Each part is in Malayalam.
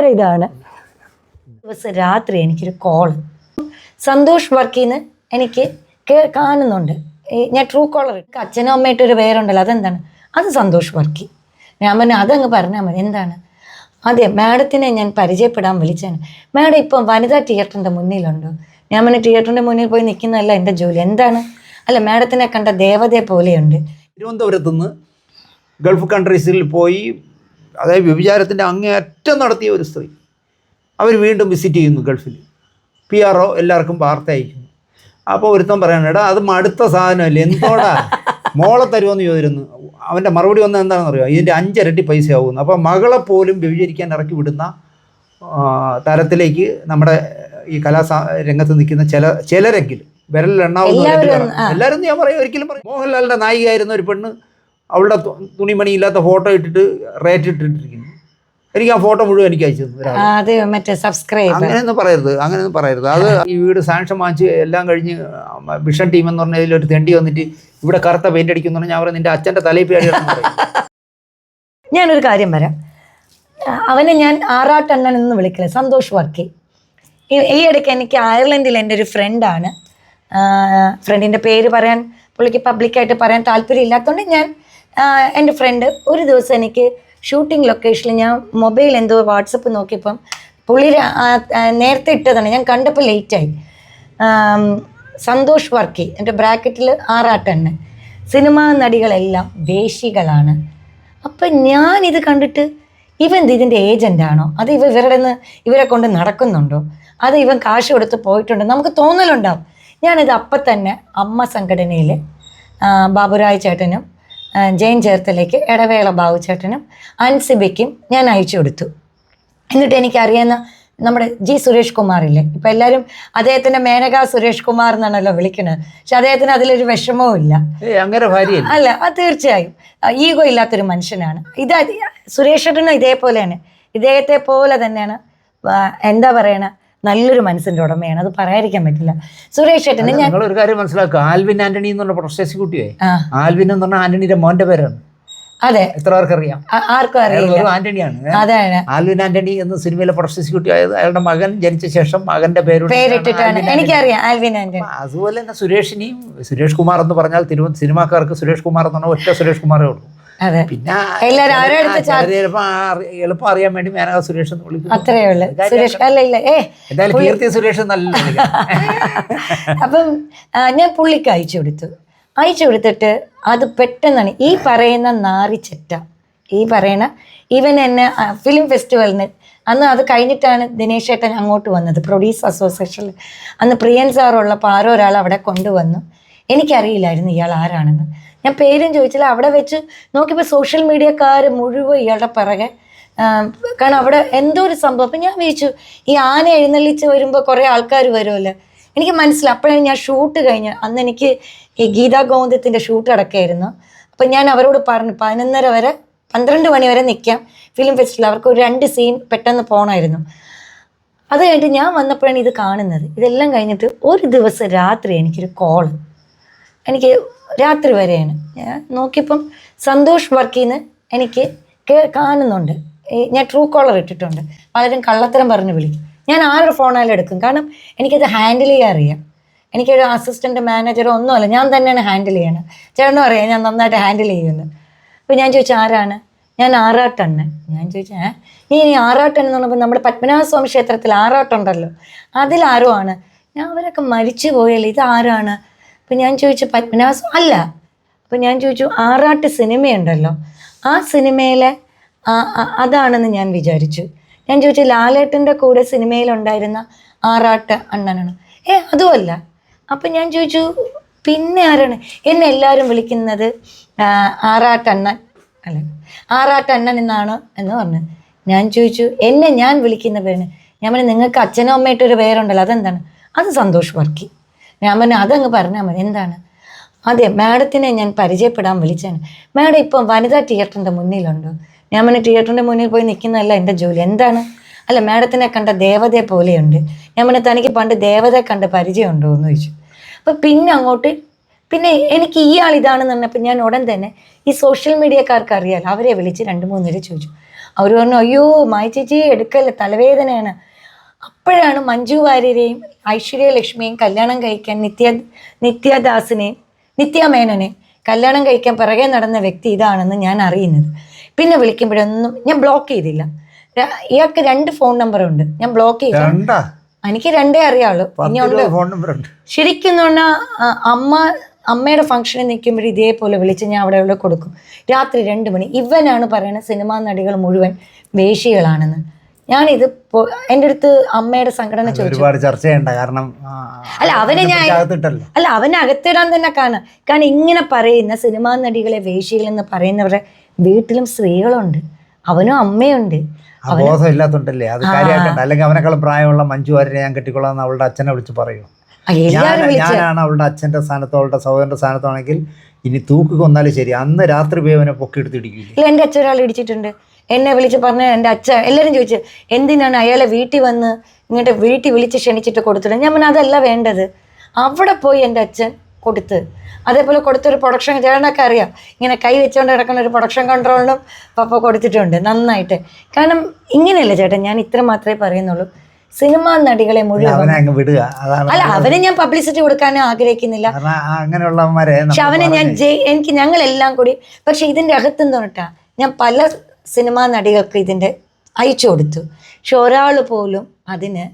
ഭയങ്കര ഇതാണ്. ദിവസം രാത്രി എനിക്കൊരു കോൾ സന്തോഷ് വർക്കിന്ന് എനിക്ക് കാണുന്നുണ്ട്. ഞാൻ ട്രൂ കോളർ അച്ഛനും അമ്മയായിട്ട് ഒരു പേരുണ്ടല്ലോ അതെന്താണ്? അത് സന്തോഷ് വർക്കി. ഞാൻ പറഞ്ഞു അതങ്ങ് പറഞ്ഞാൽ മതി എന്താണ്? അതെ മാഡത്തിനെ ഞാൻ പരിചയപ്പെടാൻ വിളിച്ചാണ്. മാഡം ഇപ്പം വനിതാ തിയേറ്ററിന്റെ മുന്നിലുണ്ടോ. ഞാൻ പറഞ്ഞു തിയേറ്ററിന്റെ മുന്നിൽ പോയി നിൽക്കുന്നതല്ല എന്റെ ജോലി എന്താണ്? അല്ല മാഡത്തിനെ കണ്ട ദേവതയെ പോലെയുണ്ട്. തിരുവനന്തപുരത്ത് നിന്ന് ഗൾഫ് കൺട്രീസിൽ പോയി അതായത് വ്യഭിചാരത്തിന്റെ അങ്ങേയറ്റം നടത്തിയ ഒരു സ്ത്രീ. അവർ വീണ്ടും വിസിറ്റ് ചെയ്യുന്നു ഗൾഫിൽ. പി ആർ ഒ എല്ലാവർക്കും വാർത്ത അയക്കുന്നു. അപ്പോൾ ഒരുത്തൻ പറയണം എടാ അത് മടുത്ത സാധനമല്ലേ? എന്തോടാ? മോളെ തരുമെന്ന് ചോദിച്ചിരുന്നു അവന്റെ മറുപടി വന്നത് എന്താണെന്ന് അറിയാം ഇതിന്റെ അഞ്ചിരട്ടി പൈസ ആകുന്നു അപ്പോൾ മകളെ പോലും വ്യഭിചരിക്കാൻ ഇറക്കി വിടുന്ന തരത്തിലേക്ക് നമ്മുടെ ഈ കലാ രംഗത്ത് നിൽക്കുന്ന ചില ചിലരെങ്കിലും. വിരലിലെണ്ണാവുന്ന എല്ലാവരും ഞാൻ പറയും ഒരിക്കലും പറയും. മോഹൻലാലിന്റെ നായികയായിരുന്ന ഒരു പെണ്ണ് അവളുടെ തുണിമണിയില്ലാത്ത തുണിമണി ഇല്ലാത്ത ഫോട്ടോ ഇട്ടിട്ട് റേറ്റ് ഇട്ടിട്ടിരിക്കുന്നു. എനിക്ക് ആ ഫോട്ടോ മുഴുവൻ എനിക്ക് അയച്ചു അങ്ങനെയൊന്നും പറയരുത് അങ്ങനെയൊന്നും പറയരുത്. അത് ഈ വീട് സാങ്ഷൻ വാങ്ങിച്ച് എല്ലാം കഴിഞ്ഞ് വിഷൻ ടീം എന്ന് പറഞ്ഞ ഒരു തെണ്ടി വന്നിട്ട് ഇവിടെ കറുത്ത പെയിന്റ് അടിക്കുന്നു പറഞ്ഞാൽ പറയും നിന്റെ അച്ഛന്റെ തലയിൽ പറയും. ഞാനൊരു കാര്യം വരാം അവനെ ഞാൻ ആറാട്ടണ്ണൻ എന്ന് വിളിക്കില്ല സന്തോഷ് വർക്കി. ഈ ഇടയ്ക്ക് എനിക്ക് അയർലൻഡിൽ എന്റെ ഒരു ഫ്രണ്ടാണ് ഫ്രണ്ടിന്റെ പേര് പറയാൻ പുള്ളിക്ക് പബ്ലിക്കായിട്ട് പറയാൻ താല്പര്യം ഇല്ലാത്തതുകൊണ്ട് ഞാൻ എന്റെ ഫ്രണ്ട് ഒരു ദിവസം എനിക്ക് ഷൂട്ടിംഗ് ലൊക്കേഷനിൽ ഞാൻ മൊബൈൽ എന്തോ വാട്സപ്പ് നോക്കിയപ്പം പുള്ളി നേരത്തെ ഇട്ടതാണ്. ഞാൻ കണ്ടപ്പോൾ ലേറ്റായി സന്തോഷ് വർക്കി എന്റെ ബ്രാക്കറ്റിൽ ആറാട്ടെണ്ണ. സിനിമാ നടികളെല്ലാം വേശികളാണ്. അപ്പം ഞാനിത് കണ്ടിട്ട് ഇവൻ ഇതിന്റെ ഏജന്റാണോ അത് ഇവ ഇവരുടെ നിന്ന് ഇവരെ കൊണ്ട് നടക്കുന്നുണ്ടോ? അത് ഇവൻ കാശ് കൊടുത്ത് പോയിട്ടുണ്ടോ? നമുക്ക് തോന്നലുണ്ടാവും. ഞാനിത് അപ്പം തന്നെ അമ്മ സംഘടനയിൽ ബാബുരായ ചേട്ടനും ജയൻ ചേർത്തലേക്ക് ഇടവേള ബാബുചേട്ടനും അൻസിബയ്ക്കും ഞാൻ അയച്ചു കൊടുത്തു. എന്നിട്ട് എനിക്കറിയാവുന്ന നമ്മുടെ ജി സുരേഷ് കുമാറില്ലേ? ഇപ്പം എല്ലാവരും അദ്ദേഹത്തിന്റെ മേനക സുരേഷ് കുമാർ എന്നാണല്ലോ വിളിക്കുന്നത് പക്ഷെ അദ്ദേഹത്തിന് അതിലൊരു വിഷമവും ഇല്ല. അല്ല അത് തീർച്ചയായും. ഈഗോ ഇല്ലാത്തൊരു മനുഷ്യനാണ്. ഇത് സുരേഷ് ഇതേപോലെയാണ്. ഇദ്ദേഹത്തെ പോലെ തന്നെയാണ് എന്താ പറയണ? നല്ലൊരു മനസ്സിന്റെ ഉടമയാണ്. അത് പറയാതിരിക്കാൻ പറ്റില്ല. സുരേഷ് ഏട്ടന് ഞാൻ നിങ്ങൾ ഒരു കാര്യം മനസ്സിലാക്കുക. ആൽവിൻ ആന്റണി എന്ന് പറഞ്ഞ കുട്ടിയെ ആ. ആൽവിൻ എന്ന് പറഞ്ഞ ആന്റണിയുടെ മോന്റെ പേരാണ്. അതെ. എത്ര പേർക്കറിയാം അറിയാം ആർക്കും അറിയാം ആന്റണിയാണ് അതാണ് ആൽവിൻ ആന്റണി എന്ന സിനിമയിലെ പ്രൊഫസേഴ്സ് കുട്ടി ആയത് അയാളുടെ മകൻ ജനിച്ച ശേഷം മകന്റെ പേര് പേരിട്ടിട്ടാണ്. എനിക്കറിയാം ആൽവിൻ ആന്റണി. അതുപോലെ തന്നെ സുരേഷിനെയും സുരേഷ് കുമാർ എന്ന് പറഞ്ഞാൽ സിനിമാക്കാർക്ക് സുരേഷ് കുമാർ എന്ന് പറഞ്ഞാൽ ഒറ്റ സുരേഷ് കുമാറേ ഉള്ളൂ. അതെ. പിന്നെ ചിലപ്പോ എളുപ്പം അറിയാൻ വേണ്ടി മേനക സുരേഷ് എന്ന് വിളിക്കും അത്രയേ ഉള്ളു. സുരേഷ് അല്ല ഇല്ല. ഏ എന്തായാലും കീർത്തി സുരേഷ് നല്ല അപ്പം ഞാൻ പുള്ളിക്ക് അയച്ചു കൊടുത്തു. അയച്ചു കൊടുത്തിട്ട് അത് പെട്ടെന്നാണ്. ഈ പറയുന്ന നാറിച്ചെറ്റ ഈ പറയണ ഇവൻ എന്നെ ഫിലിം ഫെസ്റ്റിവലിന് അന്ന് അത് കഴിഞ്ഞിട്ടാണ് ദിനേശ് ഏട്ടൻ അങ്ങോട്ട് വന്നത്. പ്രൊഡ്യൂസ് അസോസിയേഷനിൽ അന്ന് പ്രിയൻ സാറുള്ളപ്പോൾ ആരോ ഒരാൾ അവിടെ കൊണ്ടുവന്നു. എനിക്കറിയില്ലായിരുന്നു ഇയാൾ ആരാണെന്ന്. ഞാൻ പേരും ചോദിച്ചില്ല. അവിടെ വെച്ച് നോക്കിയപ്പോൾ സോഷ്യൽ മീഡിയക്കാർ മുഴുവൻ ഇയാളുടെ പിറകെ. കാരണം അവിടെ എന്തോ ഒരു സംഭവം. അപ്പം ഞാൻ വിചാരിച്ചു ഈ ആന എഴുന്നള്ളിച്ച് വരുമ്പോൾ കുറേ ആൾക്കാർ വരുമല്ലോ എനിക്ക് മനസ്സിലായി. അപ്പോഴാണ് ഞാൻ ഷൂട്ട് കഴിഞ്ഞ്. അന്ന് എനിക്ക് ഈ ഗീതാ ഗോവിന്ദത്തിന്റെ ഷൂട്ട് അടക്കമായിരുന്നു അപ്പം ഞാൻ അവരോട് പറഞ്ഞു പതിനൊന്നര വരെ പന്ത്രണ്ട് മണി വരെ നിൽക്കാം ഫിലിം ഫെസ്റ്റിവൽ അവർക്ക് ഒരു രണ്ട് സീൻ പെട്ടെന്ന് പോകണമായിരുന്നു അത് കഴിഞ്ഞിട്ട് ഞാൻ വന്നപ്പോഴാണ് ഇത് കാണുന്നത്. ഇതെല്ലാം കഴിഞ്ഞിട്ട് ഒരു ദിവസം രാത്രി എനിക്കൊരു കോൾ എനിക്ക് രാത്രി വരെയാണ്. ഞാൻ നോക്കിയപ്പം സന്തോഷ് വർക്കിന്ന് എനിക്ക് കാണുന്നുണ്ട്. ഞാൻ ട്രൂ കോളർ ഇട്ടിട്ടുണ്ട്. പലരും കള്ളത്തരം പറഞ്ഞ് വിളിക്കും. ഞാൻ ആരുടെ ഫോണായാലും എടുക്കും. കാരണം എനിക്കത് ഹാൻഡിൽ ചെയ്യാൻ അറിയാം. എനിക്കൊരു അസിസ്റ്റന്റ് മാനേജറോ ഒന്നുമല്ല ഞാൻ തന്നെയാണ് ഹാൻഡിൽ ചെയ്യണം ചേട്ടനും അറിയാം ഞാൻ നന്നായിട്ട് ഹാൻഡിൽ ചെയ്യുമെന്ന് അപ്പോൾ ഞാൻ ചോദിച്ചു ആരാണ്? ഞാൻ ആറാട്ടണ്ണൻ. ഞാൻ ചോദിച്ചു ഏ? നീ ഇനി ആറാട്ടൻ എന്ന് പറഞ്ഞപ്പോൾ നമ്മുടെ പത്മനാഭസ്വാമി ക്ഷേത്രത്തിൽ ആറാട്ടുണ്ടല്ലോ. അതിലാരോ ആണ്? ഞാൻ അവരൊക്കെ മരിച്ചു പോയല്ലോ. ഇത് ആരാണ്? അപ്പം ഞാൻ ചോദിച്ചു പത്മനാഭ അല്ല. അപ്പം ഞാൻ ചോദിച്ചു ആറാട്ട് സിനിമയുണ്ടല്ലോ. ആ സിനിമയിലെ അതാണെന്ന് ഞാൻ വിചാരിച്ചു. ഞാൻ ചോദിച്ചു ലാലേട്ടന്റെ കൂടെ സിനിമയിലുണ്ടായിരുന്ന ആറാട്ട് അണ്ണനാണ്. ഏ അതുമല്ല. അപ്പം ഞാൻ ചോദിച്ചു പിന്നെ ആരാണ്? എന്നെ എല്ലാവരും വിളിക്കുന്നത് ആറാട്ടണ്ണൻ അല്ല ആറാട്ടണ്ണൻ എന്നാണ് എന്ന് പറഞ്ഞു. ഞാൻ ചോദിച്ചു എന്നെ ഞാൻ വിളിക്കുന്ന പേരിന് ഞാൻ പറഞ്ഞു നിങ്ങൾക്ക് അച്ഛനും അമ്മയായിട്ടൊരു പേരുണ്ടല്ലോ അതെന്താണ്? അത് സന്തോഷ് വർക്കി. ഞാൻ പറഞ്ഞു അതങ്ങ് പറഞ്ഞാൽ മതി. എന്താണ്? അതെ മാഡത്തിനെ ഞാൻ പരിചയപ്പെടാൻ വിളിച്ചാണ്. മാഡം ഇപ്പം വനിതാ തിയേറ്ററിന്റെ മുന്നിലുണ്ട്? ഞാൻ പറഞ്ഞു തിയേറ്ററിന്റെ മുന്നിൽ പോയി നിൽക്കുന്നതല്ല എന്റെ ജോലി. എന്താണ്? അല്ല മാഡത്തിനെ കണ്ട ദേവതയെ പോലെയുണ്ട്. ഞാൻ പറഞ്ഞു തനിക്ക് പണ്ട് ദേവതയെ കണ്ട പരിചയമുണ്ടോ എന്ന് ചോദിച്ചു. അപ്പം പിന്നെ അങ്ങോട്ട് പിന്നെ എനിക്ക് ഈ ആൾ ഇതാണെന്ന് പറഞ്ഞപ്പോൾ ഞാൻ ഉടൻ തന്നെ ഈ സോഷ്യൽ മീഡിയക്കാർക്ക് അറിയാലോ അവരെ വിളിച്ച് രണ്ട് മൂന്ന് പേര് ചോദിച്ചു. അവർ പറഞ്ഞു അയ്യോ മായ ചേച്ചി എടുക്കല്ലേ തലവേദനയാണ്. അപ്പോഴാണ് മഞ്ജു വാര്യരെയും ഐശ്വര്യ ലക്ഷ്മിയെയും കല്യാണം കഴിക്കാൻ നിത്യ നിത്യദാസിനെയും നിത്യ മേനനെ കല്യാണം കഴിക്കാൻ പിറകെ നടന്ന വ്യക്തി ഇതാണെന്ന് ഞാൻ അറിയുന്നത്. പിന്നെ വിളിക്കുമ്പോഴൊന്നും ഞാൻ ബ്ലോക്ക് ചെയ്തില്ല. ഇയാൾക്ക് രണ്ട് ഫോൺ നമ്പർ ഉണ്ട്. ഞാൻ ബ്ലോക്ക് ചെയ്തു എനിക്ക് രണ്ടേ അറിയാവുള്ളൂ. ശരിക്കും പറഞ്ഞാൽ അമ്മ അമ്മയുടെ ഫംഗ്ഷനിൽ നിൽക്കുമ്പോൾ ഇതേപോലെ വിളിച്ച് ഞാൻ അവിടെ അവിടെ കൊടുക്കും. രാത്രി രണ്ട് മണി. ഇവനാണ് പറയുന്നത് സിനിമാ നടികൾ മുഴുവൻ വേശികളാണെന്ന് ഞാനിത് എന്റെ അടുത്ത് അമ്മയുടെ സംഘടന ചോദിച്ചു. ഒരുപാട് ചർച്ച ചെയ്യണ്ട കാരണം അല്ല, അവനെ ഞാൻ- അല്ല അവനെ അകത്തിടാൻ തന്നെ കാണാം. കാരണം ഇങ്ങനെ പറയുന്ന സിനിമാ നടികളെ വേശികൾ എന്ന് പറയുന്നവരുടെ വീട്ടിലും സ്ത്രീകളുണ്ട്. അവനും അമ്മയുണ്ട്. ബോധം ഇല്ലാത്തോണ്ടല്ലേ അത് കാര്യമാക്കണ്ട. അല്ലെങ്കിൽ അവനെക്കാളും പ്രായമുള്ള മഞ്ജു വാര്യനെ ഞാൻ കെട്ടിക്കൊള്ളാന്ന് അവളുടെ അച്ഛനെ വിളിച്ച് പറയൂ. ഞാനാണ് അവളുടെ അച്ഛന്റെ സ്ഥാനത്തോ അവളുടെ സഹോദരന്റെ സ്ഥാനത്തോ ആണെങ്കിൽ ഇനി തൂക്ക് കൊന്നാലും ശരി. അന്ന് രാത്രി പോയി അവനെ പൊക്കിയെടുത്ത് ഇടിക്കില്ലേ? എന്റെ അച്ഛൻ ഒരാൾ ഇടിച്ചിട്ടുണ്ട്. എന്നെ വിളിച്ച് പറഞ്ഞ എന്റെ അച്ഛൻ എല്ലാവരും ചോദിച്ചു എന്തിനാണ് അയാളെ വീട്ടിൽ വന്ന് ഇങ്ങോട്ട് വീട്ടിൽ വിളിച്ച് ക്ഷണിച്ചിട്ട് കൊടുത്തിട്ട് ഞാൻ പറഞ്ഞു അതല്ല വേണ്ടത്. അവിടെ പോയി എന്റെ അച്ഛൻ കൊടുത്ത്. അതേപോലെ കൊടുത്തൊരു പ്രൊഡക്ഷൻ ചേട്ടനൊക്കെ അറിയാം. ഇങ്ങനെ കൈ വെച്ചുകൊണ്ട് കിടക്കുന്ന ഒരു പ്രൊഡക്ഷൻ കൺട്രോളിനും പപ്പ കൊടുത്തിട്ടുണ്ട് നന്നായിട്ട്. കാരണം ഇങ്ങനെയല്ല ചേട്ടൻ ഞാൻ ഇത്ര മാത്രമേ പറയുന്നുള്ളൂ. സിനിമാ നടികളെ മുഴുവൻ അല്ല അവനെ ഞാൻ പബ്ലിസിറ്റി കൊടുക്കാനും ആഗ്രഹിക്കുന്നില്ല. അങ്ങനെയുള്ളവന്മാരെ പക്ഷെ അവനെ ഞാൻ എനിക്ക് ഞങ്ങളെല്ലാം കൂടി പക്ഷെ ഇതിന്റെ അകത്തുനിന്ന് പറഞ്ഞിട്ടാ ഞാൻ പല സിനിമാ നടികൾക്ക് ഇതിന്റെ അയച്ചു കൊടുത്തു. പക്ഷെ ഒരാൾ പോലും അതിന്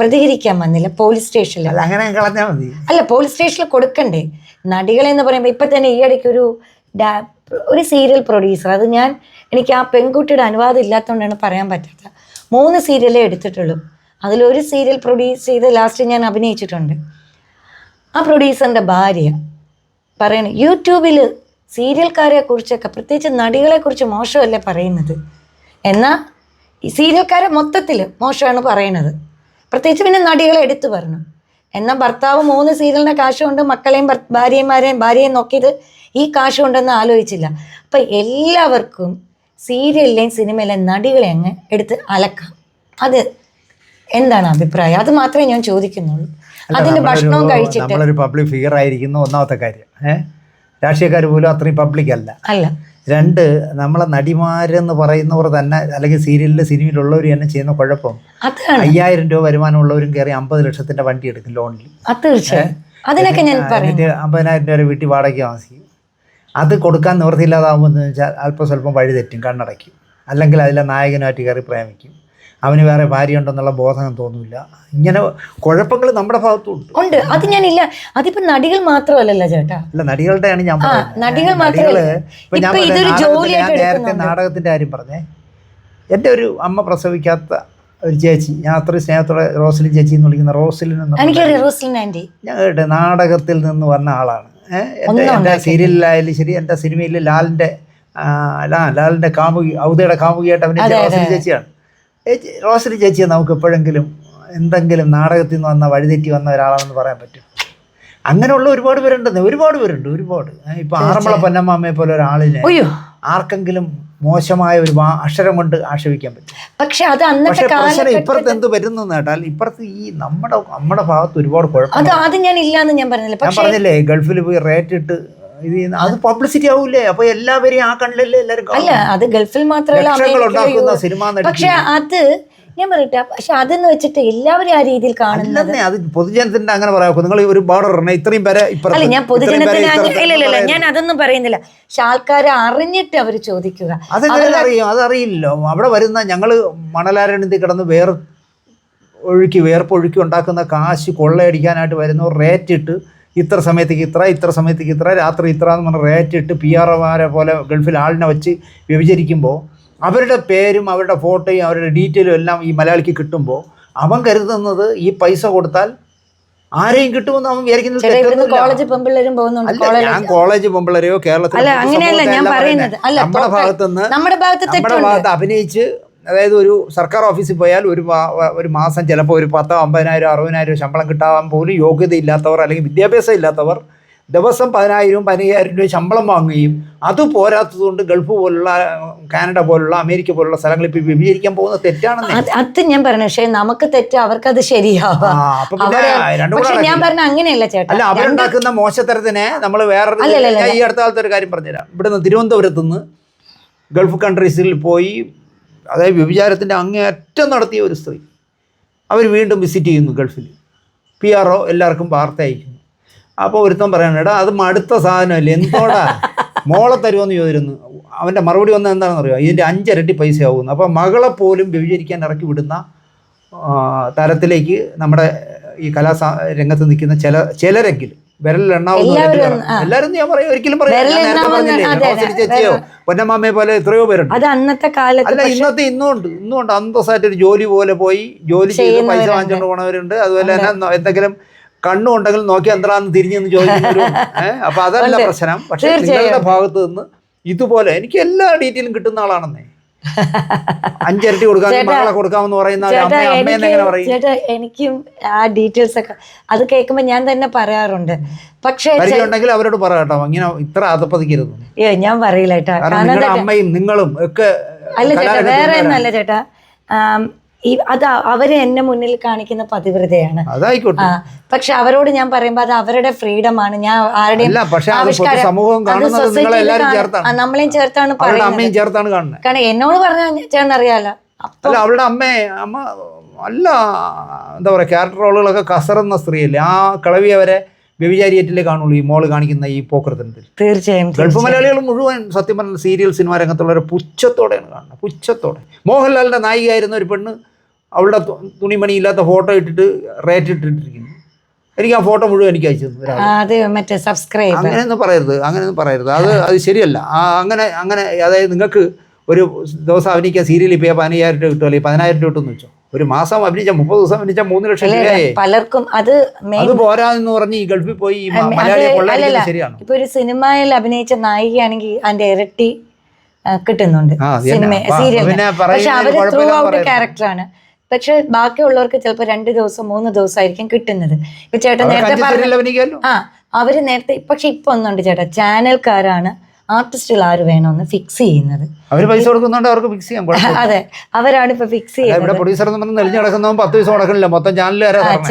പ്രതികരിക്കാൻ വന്നില്ല. പോലീസ് സ്റ്റേഷനിൽ. അങ്ങനെ കളഞ്ഞാൽ മതി. അല്ല പോലീസ് സ്റ്റേഷനിൽ കൊടുക്കണ്ടേ? നടികളെന്ന് പറയുമ്പോൾ ഇപ്പം തന്നെ ഈ ഇടയ്ക്ക് ഒരു ഡാ- ഒരു സീരിയൽ പ്രൊഡ്യൂസർ അത് ഞാൻ എനിക്ക് ആ പെൺകുട്ടിയുടെ അനുവാദം ഇല്ലാത്തതുകൊണ്ടാണ് പറയാൻ പറ്റാത്ത. മൂന്ന് സീരിയലേ എടുത്തിട്ടുള്ളൂ. അതിലൊരു സീരിയൽ പ്രൊഡ്യൂസ് ചെയ്ത് ലാസ്റ്റ് ഞാൻ അഭിനയിച്ചിട്ടുണ്ട്. ആ പ്രൊഡ്യൂസറിന്റെ ഭാര്യ പറയണ യൂട്യൂബിൽ സീരിയൽക്കാരെ കുറിച്ചൊക്കെ പ്രത്യേകിച്ച് നടികളെ കുറിച്ച് മോശമല്ലേ പറയുന്നത്? എന്നാൽ ഈ സീരിയൽക്കാരെ മൊത്തത്തിൽ മോശമാണ് പറയുന്നത്. പ്രത്യേകിച്ച് പിന്നെ നടികളെ എടുത്തു പറഞ്ഞു. എന്നാൽ ഭർത്താവ് മൂന്ന് സീരിയലിന്റെ കാശ് കൊണ്ട് മക്കളെയും ഭാര്യമാരെയും ഭാര്യയും നോക്കിയത് ഈ കാശ് കൊണ്ടെന്ന് ആലോചിച്ചില്ല. അപ്പം എല്ലാവർക്കും സീരിയലിലെയും സിനിമയിലെയും നടികളെ അങ്ങ് എടുത്ത് അലക്കാം. അത് എന്താണ് അഭിപ്രായം? അത് മാത്രമേ ഞാൻ ചോദിക്കുന്നുള്ളൂ. അതിന് ഭക്ഷണവും കഴിച്ചിട്ട് നമ്മളൊരു പബ്ലിക് ഫിഗർ ആയിരിക്കുന്ന ഒന്നാമത്തെ കാര്യം ഏഹ് രാഷ്ട്രീയക്കാർ പോലും അത്രയും പബ്ലിക് അല്ല. അല്ല. രണ്ട് നമ്മളെ നടിമാരെന്ന് പറയുന്നവർ തന്നെ അല്ലെങ്കിൽ സീരിയലിൽ സിനിമയിലുള്ളവർ തന്നെ ചെയ്യുന്ന കുഴപ്പം അയ്യായിരം രൂപ വരുമാനമുള്ളവരും കയറി അമ്പത് ലക്ഷത്തിന്റെ വണ്ടി എടുക്കും ലോണിൽ അതിനൊക്കെ ഞാൻ അമ്പതിനായിരം രൂപ വീട്ടിൽ വാടകയ്ക്ക് താമസിക്കും. അത് കൊടുക്കാൻ നിവൃത്തിയില്ലാതാവുമെന്ന് വെച്ചാൽ അല്പം സ്വല്പം വഴി തെറ്റും കണ്ണടയ്ക്കും. അല്ലെങ്കിൽ അതിലെ നായകനായിട്ട് കയറി പ്രേമിക്കും. അവന് വേറെ ഭാര്യ ഉണ്ടെന്നുള്ള ബോധം തോന്നില്ല ഇങ്ങനെ കുഴപ്പങ്ങൾ നമ്മുടെ ഭാഗത്തുണ്ട്. ഉണ്ട്. അത് ഞാനില്ല. അതിപ്പോ നടികൾ മാത്രമല്ലല്ലോ ചേട്ടാ. അല്ല നടികളുടെയാണ് ഞാൻ നടികൾ നടികൾ മാത്രമല്ല ഇപ്പൊ ഞാൻ പറഞ്ഞ ഇതൊരു ജോലിയായിട്ട് ഞാൻ നേരത്തെ നാടകത്തിന്റെ കാര്യം പറഞ്ഞേ. എന്റെ ഒരു അമ്മ പ്രസവിക്കാത്ത ഒരു ചേച്ചി. ഞാൻ അത്രയും സ്നേഹത്തോടെ റോസലിൻ ചേച്ചി എന്ന് വിളിക്കുന്ന റോസലിൻ എന്ന് എനിക്കറിയാം റോസ്ലിൻ ആന്റി ഞാൻ കേട്ടെ നാടകത്തിൽ നിന്ന് വന്ന ആളാണ്. എന്റെ എന്റെ ഒന്നും എന്റെ സീരിയലിലായാലും ശരി എന്റെ സിനിമയിൽ ലാലിന്റെ ആ, ലാ ലാലിന്റെ കാമുകി ഔദയുടെ കാമുകിയായിട്ട് അവന് ചേച്ചിയാണ്. ചേച്ചി റോസലി ചേച്ചിയെ നമുക്ക് എപ്പോഴെങ്കിലും എന്തെങ്കിലും നാടകത്തിൽ നിന്ന് വന്ന വഴിതെറ്റി വന്ന ഒരാളാണെന്ന് പറയാൻ പറ്റും. അങ്ങനെയുള്ള ഒരുപാട് പേരുണ്ട്. ഒരുപാട് പേരുണ്ട്. ഒരുപാട്. ഇപ്പൊ ആറന്മുള പൊന്നമ്മയെ പോലെ ഒരാളിനെ അയ്യോ. ആർക്കെങ്കിലും മോശമായ ഒരു അക്ഷരം കൊണ്ട് ആക്ഷേപിക്കാൻ പറ്റും. പക്ഷെ അത് അന്നത്തെ പ്രശ്നം ഇപ്പുറത്ത് എന്ത് വരുന്നു കേട്ടാൽ ഇപ്പുറത്ത് ഈ നമ്മുടെ നമ്മുടെ ഭാഗത്ത് ഒരുപാട് കുഴപ്പം അത് ആദ്യം ഞാൻ ഇല്ലാന്ന് ഞാൻ പറഞ്ഞില്ല? ഞാൻ പറഞ്ഞില്ലേ ഗൾഫിൽ പോയി റേറ്റ് ഇട്ട് ഇത് അത് പബ്ലിസിറ്റി ആവൂലേ? അപ്പൊ എല്ലാവരെയും ആ കണ്ണിലല്ലേ എല്ലാവരും അല്ല അത് ഗൾഫിൽ മാത്രമല്ല സിനിമാ പക്ഷെ അത് ഞാൻ പറയട്ടെ പക്ഷെ അതെന്ന് വെച്ചിട്ട് എല്ലാവരും ആ രീതിയിൽ കാണുന്നത് അത് പൊതുജനത്തിന്റെ അങ്ങനെ പറയാം നിങ്ങൾ ഒരു ബോർഡർ ഇത്രയും പേരെ അല്ല ഞാൻ പൊതുജനത്തിന് ഇല്ല ഞാൻ അതൊന്നും പറയുന്നില്ല. പക്ഷെ ആൾക്കാരെ അറിഞ്ഞിട്ട് അവർ ചോദിക്കുക. അതെങ്ങനെ അറിയും? അതറിയില്ലല്ലോ. അവിടെ വരുന്ന ഞങ്ങൾ മണലാരണിന്തി കിടന്ന് വേർ ഒഴുക്കി വേർപ്പൊഴുക്കി ഉണ്ടാക്കുന്ന കാശ് കൊള്ളയടിക്കാനായിട്ട് വരുന്നവർ റേറ്റ് ഇട്ട് ഇത്ര സമയത്തേക്ക് ഇത്ര ഇത്ര സമയത്തേക്ക് ഇത്ര രാത്രി ഇത്ര എന്ന് പറഞ്ഞ റേറ്റ് ഇട്ട് പി ആർമാരെ പോലെ ഗൾഫിൽ ആളിനെ വെച്ച് വ്യഭിചരിക്കുമ്പോൾ അവരുടെ പേരും അവരുടെ ഫോട്ടോയും അവരുടെ ഡീറ്റെയിലും എല്ലാം ഈ മലയാളിക്ക് കിട്ടുമ്പോൾ അവൻ കരുതുന്നത് ഈ പൈസ കൊടുത്താൽ ആരെയും കിട്ടുമെന്ന് അവൻ വിചാരിക്കുന്നത് ചില കോളേജ് പെമ്പിള്ളേരും പോകുന്നുണ്ട് കോളേജ് ഞാൻ കോളേജ് പെമ്പിളരെയോ കേരളത്തിൽ നമ്മുടെ ഭാഗത്തുനിന്ന് നമ്മുടെ ഭാഗത്ത് അഭിനയിച്ച് അതായത് ഒരു സർക്കാർ ഓഫീസിൽ പോയാൽ ഒരു ഒരു മാസം ചിലപ്പോൾ ഒരു പത്തോ അമ്പതിനായിരം അറുപതിനായിരം ശമ്പളം കിട്ടാൻ പോലും യോഗ്യതയില്ലാത്തവർ അല്ലെങ്കിൽ വിദ്യാഭ്യാസം ഇല്ലാത്തവർ ദിവസം പതിനായിരവും പതിനയ്യായിരം രൂപ ശമ്പളം വാങ്ങുകയും അത് പോരാത്തതുകൊണ്ട് ഗൾഫ് പോലുള്ള കാനഡ പോലുള്ള അമേരിക്ക പോലുള്ള സ്ഥലങ്ങളിൽ ഇപ്പോൾ വിപുലീകരിക്കാൻ പോകുന്ന തെറ്റാണെന്ന്. അത് ഞാൻ പറഞ്ഞു പക്ഷേ നമുക്ക് തെറ്റ് അവർക്കത് ശരിയാവാം. പക്ഷെ ഞാൻ നടക്കില്ല. പറഞ്ഞ അങ്ങനെയല്ല ചേട്ടാ. അല്ല അവരുണ്ടാക്കുന്ന മോശത്തരത്തിനെ നമ്മൾ വേറെ ഈ അടുത്ത കാലത്ത് ഒരു കാര്യം പറഞ്ഞുതരാം. ഇവിടുന്ന് തിരുവനന്തപുരത്ത് നിന്ന് ഗൾഫ് കൺട്രീസിൽ പോയി അതായത് വ്യഭിചാരത്തിന്റെ അങ്ങേയറ്റം നടത്തിയ ഒരു സ്ത്രീ. അവർ വീണ്ടും വിസിറ്റ് ചെയ്യുന്നു ഗൾഫിൽ. പി ആർ ഒ എല്ലാവർക്കും വാർത്ത അയക്കുന്നു. അപ്പോൾ ഒരുത്തം പറയണം അത് മടുത്ത സാധനമല്ലേ? എന്തോടാ? മോളെ തരുമെന്ന് ചോദിച്ചിരുന്നു അവന്റെ മറുപടി വന്നത് എന്താണെന്ന് അറിയുമോ ഇതിന്റെ അഞ്ചിരട്ടി പൈസ ആവുന്നു അപ്പോൾ മകളെ പോലും വ്യഭിചരിക്കാൻ ഇറക്കി വിടുന്ന തരത്തിലേക്ക് നമ്മുടെ ഈ കലാ രംഗത്ത് നിൽക്കുന്ന ചില ചിലരെങ്കിലും പേർ. ആ. എല്ലാവരും ഞാൻ പറയാം ഒരിക്കലും പറയാം പൊന്നമ്മയെ പോലെ എത്രയോ പേരുണ്ട്. അത് അന്നത്തെ കാലത്ത് അല്ല ഇന്നത്തെ ഇന്നുണ്ട് ഇന്നുണ്ട് അന്തസ്സായിട്ട് ഒരു ജോലി പോലെ പോയി ജോലി ചെയ്ത് പൈസ. വാങ്ങിച്ചുകൊണ്ട് പോണവരുണ്ട്. അതുപോലെ തന്നെ എന്തെങ്കിലും കണ്ണുണ്ടെങ്കിൽ നോക്കി എന്താണെന്ന് തിരിഞ്ഞെന്ന് ചോദിക്കുന്നവരുണ്ട് ഏഹ് അപ്പൊ അതല്ല പ്രശ്നം. പക്ഷെ നിങ്ങളുടെ ഭാഗത്ത് നിന്ന് ഇതുപോലെ എനിക്ക് എല്ലാ ഡീറ്റെയിലും കിട്ടുന്ന ആളാണെന്നേ. അഞ്ചിരട്ടി കൊടുക്കാൻ ചേട്ടാ, മകളെ കൊടുക്കാമെന്ന് പറയുന്ന ചേട്ടാ എനിക്ക് ചേട്ടാ ആ ഡീറ്റെയിൽസ് ഒക്കെ അത് കേൾക്കുമ്പോൾ ഞാൻ തന്നെ പറയാറുണ്ട്. പക്ഷേ അവരോട് പറയാട്ടോ അങ്ങനെ ഇങ്ങനെ ഇത്ര അതപ്പതിക്കരുത് ഏ, ഞാൻ പറയില്ല നിങ്ങളുടെ അമ്മയും നിങ്ങളും ഒക്കെ അല്ല ചേട്ടാ വേറെ. ഒന്നല്ല ചേട്ടാ. ഈ അത് അവർ എന്നെ മുന്നിൽ കാണിക്കുന്ന പതിവ്രതയാണ്. അതായിക്കോട്ടെ. പക്ഷെ അവരോട് ഞാൻ പറയുമ്പോ അത് അവരുടെ ഫ്രീഡം ആണ് ഞാൻ ആരുടെയും നമ്മളെയും ചേർത്താണ് പറയുന്നത്. കാരണം എന്നോട് പറഞ്ഞാൽ ചേട്ടൻ അറിയാലോ അല്ല അവളുടെ അമ്മേ അമ്മ അല്ല എന്താ പറയുക ക്യാരക്ടർ റോളുകളൊക്കെ കസറുന്ന സ്ത്രീയല്ലേ. ആ കിളവി അവരെ വ്യഭിചാരിയേറ്റിലേ കാണുള്ളൂ ഈ മോൾ കാണിക്കുന്ന ഈ പോക്കൃതത്തിൽ തീർച്ചയായും ഗൾഫ് മലയാളികൾ മുഴുവൻ സത്യം പറഞ്ഞ സീരിയൽ സിനിമാ രംഗത്തുള്ളവരെ പുച്ഛത്തോടെയാണ് കാണുന്നത്. പുച്ഛത്തോടെ. മോഹൻലാലിന്റെ നായികയായിരുന്ന ഒരു പെണ്ണ് അവളുടെ തുണിമണി ഇല്ലാത്ത ഫോട്ടോ ഇട്ടിട്ട് റേറ്റ് ഇട്ടിട്ടിരിക്കുന്നു. എനിക്ക് ആ ഫോട്ടോ മുഴുവൻ എനിക്ക് അയച്ചു സബ്സ്ക്രൈബ് അങ്ങനെയൊന്നും പറയരുത് അങ്ങനെയൊന്നും പറയരുത്. അത് അത് ശരിയല്ല. ആ അങ്ങനെ അങ്ങനെ അതായത് നിങ്ങൾക്ക് ഒരു ദിവസം അഭിനയിക്കാൻ സീരിയൽ ഇപ്പോൾ പതിനയ്യായിരം രൂപ കിട്ടും അല്ലെങ്കിൽ പതിനായിരം രൂപ കിട്ടുമെന്ന് വെച്ചോ. ഒരു മാസം അഭിനയിച്ച മുപ്പത് ദിവസം അഭിനയിച്ച മൂന്ന് ലക്ഷം രൂപയായേ പലർക്കും അത് അത് പോരാ എന്ന് പറഞ്ഞ് ഈ ഗൾഫിൽ പോയി ഈ മലയാളിയെ ശരിയാണ്? ഇപ്പൊ ഒരു സിനിമയിൽ അഭിനയിച്ച നായികയാണെങ്കിൽ അതിന്റെ ഇരട്ടി കിട്ടുന്നുണ്ട്. സിനിമ സീരിയൽ പക്ഷെ അവർ ത്രൂ ഔട്ട്. ക്യാരക്ടറാണ് പക്ഷെ ബാക്കിയുള്ളവർക്ക് ചിലപ്പോൾ രണ്ട് ദിവസം മൂന്ന് ദിവസം ആയിരിക്കും കിട്ടുന്നത്. ഇപ്പൊ ചേട്ടൻ നേരത്തെ പറഞ്ഞു ആ അവർ നേരത്തെ പക്ഷെ ഇപ്പൊ ഒന്നുണ്ട് ചേട്ടാ. ചാനൽക്കാരാണ് ആർട്ടിസ്റ്റുകൾ ആര് വേണമെന്ന് ഫിക്സ് ചെയ്യുന്നത്. അവർ പൈസ കൊടുക്കുന്നുണ്ട് അവർക്ക് ഫിക്സ് കുഴപ്പമില്ല. അതെ അവരാണ് ഇപ്പൊ ഫിക്സ് ചെയ്യുന്നത്. പ്രൊഡ്യൂസർ നടക്കുന്നവൻ പത്ത് ദിവസം നടക്കണില്ല മൊത്തം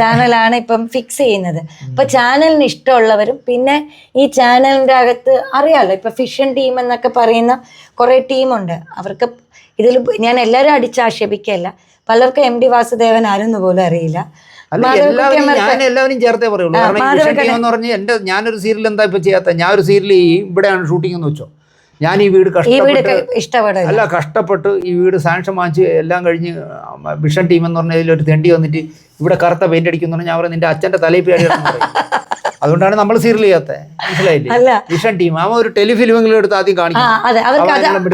ചാനലാണ് ഇപ്പം ഫിക്സ് ചെയ്യുന്നത്. അപ്പൊ ചാനലിന് ഇഷ്ടമുള്ളവരും പിന്നെ ഈ ചാനലിന്റെ അകത്ത് അറിയാലോ ഇപ്പൊ ഫിഷൻ ടീം എന്നൊക്കെ പറയുന്ന കുറെ ടീമുണ്ട്. അവർക്ക് ഇതിൽ ഞാൻ എല്ലാവരും അടിച്ചാക്ഷേപിക്കല്ല പലർക്കും എം ഡി വാസുദേവൻ ആരെന്ന് പോലും അറിയില്ല. എല്ലാവരും ഞാൻ എല്ലാവരും ചേർത്തേ പറയുള്ളൂ. കാരണം ഈ വിഷൻ ടീം എന്ന് പറഞ്ഞ് എന്റെ ഞാനൊരു സീരിയൽ എന്താ ഇപ്പൊ ചെയ്യാത്ത? ഞാൻ ഒരു സീരിയൽ ഈ ഇവിടെയാണ് ഷൂട്ടിംഗ് എന്ന് വെച്ചോ. ഞാൻ ഈ വീട് കഷ്ടപ്പെട്ട് അല്ല കഷ്ടപ്പെട്ട് ഈ വീട് സാങ്ഷൻ വാങ്ങിച്ച് എല്ലാം കഴിഞ്ഞ് വിഷൻ ടീം എന്ന് പറഞ്ഞ ഇതിലൊരു തെണ്ടി വന്നിട്ട് ഇവിടെ കറുത്ത പെയിന്റ് അടിക്കുന്നു പറഞ്ഞാൽ ഞാൻ പറയും നിന്റെ അച്ഛന്റെ തലയിൽ പേടി അതുകൊണ്ടാണ് നമ്മൾ സീരിയൽ ചെയ്യാത്തത് മനസ്സിലായില്ലേ? അല്ല. വിഷൻ ടീം ആ ഒരു ടെലിഫിലിമെങ്കിലും എടുത്ത് ആദ്യം കാണിക്കും